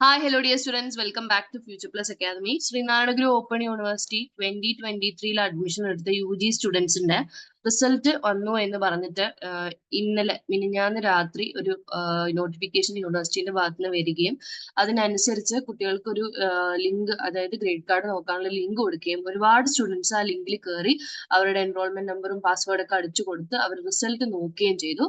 Hi, hello dear students. Welcome back to Future Plus Academy. Open university twenty twenty ത്രീയിൽ admission എടുത്ത U G സ്റ്റുഡൻസിന്റെ result വന്നു എന്ന് പറഞ്ഞിട്ട് ഇന്നലെ മിനിഞ്ഞാന്ന് രാത്രി ഒരു നോട്ടിഫിക്കേഷൻ യൂണിവേഴ്സിറ്റിയുടെ ഭാഗത്ത് നിന്ന് വരികയും അതിനനുസരിച്ച് കുട്ടികൾക്ക് ഒരു ലിങ്ക് അതായത് ഗ്രേഡ് കാർഡ് നോക്കാനുള്ള ലിങ്ക് കൊടുക്കുകയും ഒരുപാട് സ്റ്റുഡൻസ് ആ ലിങ്കിൽ കയറി അവരുടെ എൻറോൾമെന്റ് നമ്പറും പാസ്വേഡ് ഒക്കെ അടിച്ചു കൊടുത്ത് അവർ റിസൾട്ട് നോക്കുകയും ചെയ്തു.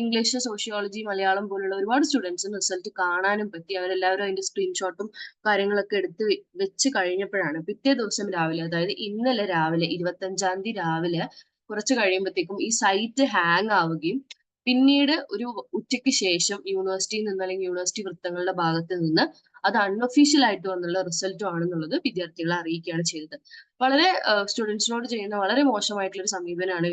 ഇംഗ്ലീഷ് സോഷ്യോളജി മലയാളം പോലുള്ള ഒരുപാട് സ്റ്റുഡൻസിന് റിസൾട്ട് കാണാനും പറ്റി. അവരെല്ലാവരും അതിന്റെ സ്ക്രീൻഷോട്ടും കാര്യങ്ങളൊക്കെ എടുത്ത് വെച്ച് കഴിഞ്ഞപ്പോഴാണ് പിറ്റേ ദിവസം രാവിലെ അതായത് ഇന്നലെ രാവിലെ ഇരുപത്തഞ്ചാം തീയതി രാവിലെ കുറച്ച് കഴിയുമ്പോഴത്തേക്കും ഈ സൈറ്റ് ഹാങ് ആവുകയും പിന്നീട് ഒരു ഉച്ചയ്ക്ക് ശേഷം യൂണിവേഴ്സിറ്റിയിൽ നിന്ന് അല്ലെങ്കിൽ യൂണിവേഴ്സിറ്റി വൃത്തങ്ങളുടെ ഭാഗത്ത് നിന്ന് അത് അൺഒഫീഷ്യൽ ആയിട്ട് വന്നുള്ള റിസൾട്ടും ആണെന്നുള്ളത് വിദ്യാർത്ഥികളെ അറിയിക്കുകയാണ് ചെയ്തത്. വളരെ സ്റ്റുഡൻസിനോട് ചെയ്യുന്ന വളരെ മോശമായിട്ടുള്ള ഒരു സമീപനമാണ്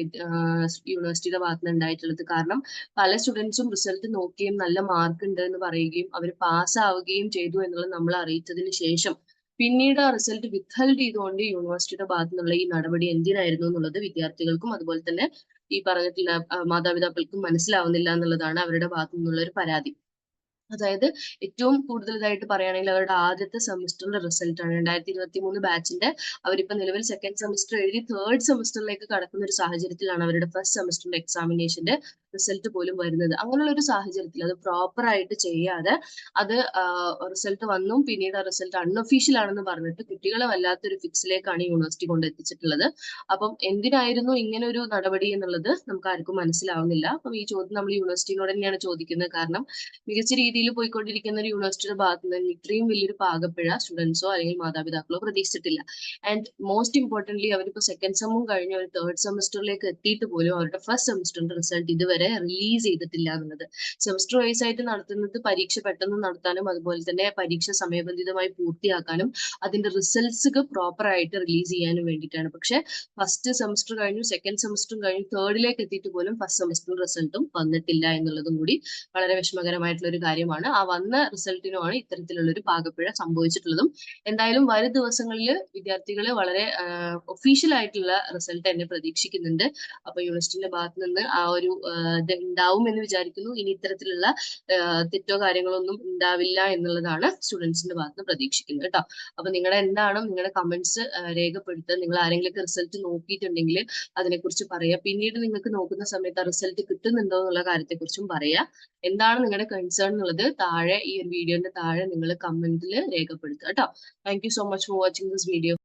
യൂണിവേഴ്സിറ്റിയുടെ ഭാഗത്ത് നിന്ന് ഉണ്ടായിട്ടുള്ളത്. കാരണം പല സ്റ്റുഡൻസും റിസൾട്ട് നോക്കുകയും നല്ല മാർക്ക് ഉണ്ട് എന്ന് പറയുകയും അവർ പാസ് ആവുകയും ചെയ്തു എന്നുള്ളത് നമ്മൾ അറിയിച്ചതിന് ശേഷം പിന്നീട് ആ റിസൾട്ട് വിത്ത്ഹെൽഡ് ചെയ്തുകൊണ്ട് യൂണിവേഴ്സിറ്റിയുടെ ഭാഗത്തു നിന്നുള്ള ഈ നടപടി എന്തിനായിരുന്നു എന്നുള്ളത് വിദ്യാർത്ഥികൾക്കും അതുപോലെ തന്നെ ഈ പറഞ്ഞിട്ടുള്ള മാതാപിതാക്കൾക്കും മനസ്സിലാവുന്നില്ല എന്നുള്ളതാണ് അവരുടെ ഭാഗത്തു നിന്നുള്ള ഒരു പരാതി. അതായത് ഏറ്റവും കൂടുതലായിട്ട് പറയുകയാണെങ്കിൽ അവരുടെ ആദ്യത്തെ സെമിസ്റ്ററിലെ റിസൾട്ട് ആണ്. രണ്ടായിരത്തി ഇരുപത്തി മൂന്ന് ബാച്ചിന്റെ അവരിപ്പോ നിലവിൽ സെക്കൻഡ് സെമിസ്റ്റർ എഴുതി തേർഡ് സെമിസ്റ്ററിലേക്ക് കടക്കുന്ന ഒരു സാഹചര്യത്തിലാണ് അവരുടെ ഫസ്റ്റ് സെമിസ്റ്ററിന്റെ എക്സാമിനേഷന്റെ റിസൾട്ട് പോലും വരുന്നത്. അങ്ങനെയുള്ള ഒരു സാഹചര്യത്തിൽ അത് പ്രോപ്പർ ആയിട്ട് ചെയ്യാതെ അത് റിസൾട്ട് വന്നും പിന്നീട് ആ റിസൾട്ട് അൺഒഫീഷ്യൽ ആണെന്ന് പറഞ്ഞിട്ട് കുട്ടികളെ വല്ലാത്തൊരു ഫിക്സിലേക്കാണ് യൂണിവേഴ്സിറ്റി കൊണ്ട് എത്തിച്ചിട്ടുള്ളത്. അപ്പം എന്തിനായിരുന്നു ഇങ്ങനെ ഒരു നടപടി എന്നുള്ളത് നമുക്ക് ആർക്കും മനസ്സിലാവുന്നില്ല. അപ്പം ഈ ചോദ്യം നമ്മൾ യൂണിവേഴ്സിറ്റിയോട് തന്നെയാണ് ചോദിക്കുന്നത്. കാരണം മികച്ച രീതിയിൽ പോയിക്കൊണ്ടിരിക്കുന്ന ഒരു യൂണിവേഴ്സിറ്റിയുടെ ഭാഗത്ത് നിന്ന് ഇത്രയും വലിയൊരു പാകപ്പിഴ സ്റ്റുഡൻസോ അല്ലെങ്കിൽ മാതാപിതാക്കളോ പ്രതീക്ഷിച്ചിട്ടില്ല. ആൻഡ് മോസ്റ്റ് ഇമ്പോർട്ടന്റ്ലി അവരിപ്പോ സെക്കൻഡ് സെമ്മും കഴിഞ്ഞ് അവർ തേർഡ് സെമസ്റ്ററിലേക്ക് എത്തിയിട്ട് പോലും അവരുടെ ഫസ്റ്റ് സെമസ്റ്ററിന്റെ റിസൾട്ട് ഇതുവരെ റിലീസ് ചെയ്തിട്ടില്ല എന്നുള്ളത്. സെമസ്റ്റർ വൈസ് ആയിട്ട് നടത്തുന്നത് പരീക്ഷ പെട്ടെന്ന് നടത്താനും അതുപോലെ തന്നെ പരീക്ഷ സമയബന്ധിതമായി പൂർത്തിയാക്കാനും അതിന്റെ റിസൾട്ട്സ് പ്രോപ്പർ ആയിട്ട് റിലീസ് ചെയ്യാനും വേണ്ടിയിട്ടാണ്. പക്ഷെ ഫസ്റ്റ് സെമസ്റ്റർ കഴിഞ്ഞു സെക്കൻഡ് സെമസ്റ്ററും കഴിഞ്ഞു തേർഡിലേക്ക് എത്തിയിട്ട് പോലും ഫസ്റ്റ് സെമിസ്റ്റർ റിസൾട്ടും വന്നിട്ടില്ല എന്നുള്ളതും കൂടി വളരെ വിഷമകരമായിട്ടുള്ള ഒരു കാര്യമാണ്. ആ വന്ന റിസൾട്ടിനുമാണ് ഇത്തരത്തിലുള്ള ഒരു പാകപ്പിഴ സംഭവിച്ചിട്ടുള്ളതും. എന്തായാലും വരും ദിവസങ്ങളിൽ വിദ്യാർത്ഥികൾ വളരെ ഒഫീഷ്യൽ ആയിട്ടുള്ള റിസൾട്ട് തന്നെ പ്രതീക്ഷിക്കുന്നുണ്ട്. അപ്പൊ യൂണിവേഴ്സിറ്റിന്റെ ഭാഗത്ത് നിന്ന് ആ ഒരു ഉണ്ടാവും എന്ന് വിചാരിക്കുന്നു. ഇനി ഇത്തരത്തിലുള്ള തെറ്റോ കാര്യങ്ങളൊന്നും ഉണ്ടാവില്ല എന്നുള്ളതാണ് സ്റ്റുഡൻസിന്റെ ഭാഗത്ത് പ്രതീക്ഷിക്കുന്നത് കേട്ടോ. അപ്പൊ നിങ്ങളുടെ എന്താണ് നിങ്ങളുടെ കമന്റ്സ് രേഖപ്പെടുത്തുക. നിങ്ങൾ ആരെങ്കിലും റിസൾട്ട് നോക്കിയിട്ടുണ്ടെങ്കിൽ അതിനെക്കുറിച്ച് പറയുക പിന്നീട് നിങ്ങൾക്ക് നോക്കുന്ന സമയത്ത് ആ റിസൾട്ട് കിട്ടുന്നുണ്ടോ എന്നുള്ള കാര്യത്തെക്കുറിച്ചും പറയുക എന്താണ് നിങ്ങളുടെ കൺസേൺ എന്നുള്ളത് താഴെ ഈ ഒരു വീഡിയോന്റെ താഴെ നിങ്ങൾ കമന്റിൽ രേഖപ്പെടുത്തുക കേട്ടോ. Thank so much for watching this video